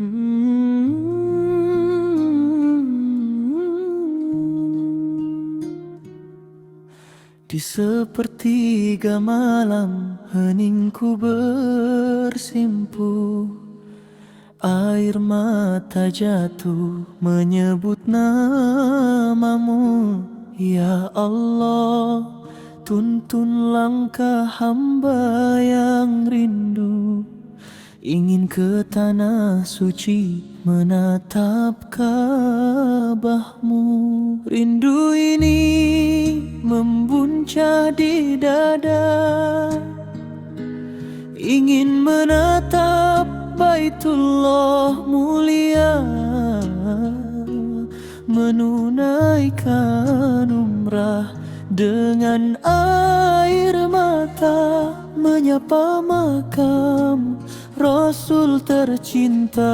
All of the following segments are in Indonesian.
Hmm. Di sepertiga malam heningku bersimpu Air mata jatuh menyebut namamu. Ya Allah tuntun langkah hamba yang rindu. Ingin ke tanah suci menatap Ka'bahmu Rindu ini membuncah di dada. Ingin menatap Baitullah mulia. Menunaikan umrah dengan air mata Menyapa makam Rasul tercinta.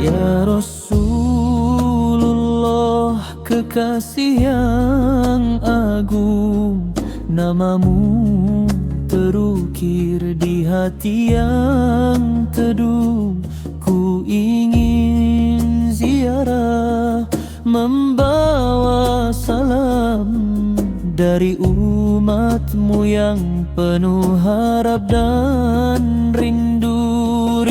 Ya Rasulullah kekasih yang agung Namamu terukir di hati yang teduh. Ku ingin ziarah membawa salam dari umatmu yang penuh harap dan rindu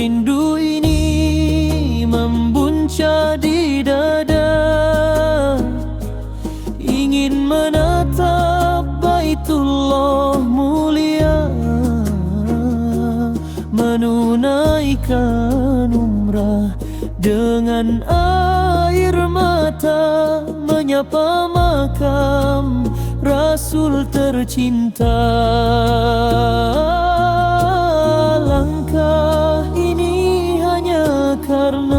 menunaikan umrah dengan air mata menyapa makam Rasul tercinta. Langkah ini hanya karena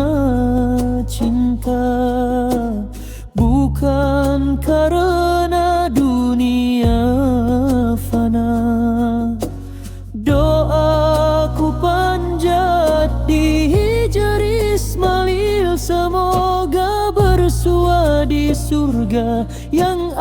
surga yang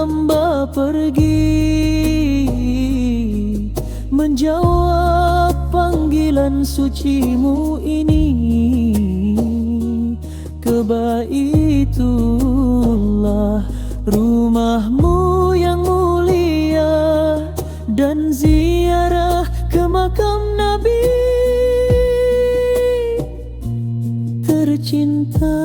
hamba pergi Menjawab panggilan sucimu ini. Ke Baitullah rumahmu yang mulia Dan ziarah ke makam Nabi. Tercinta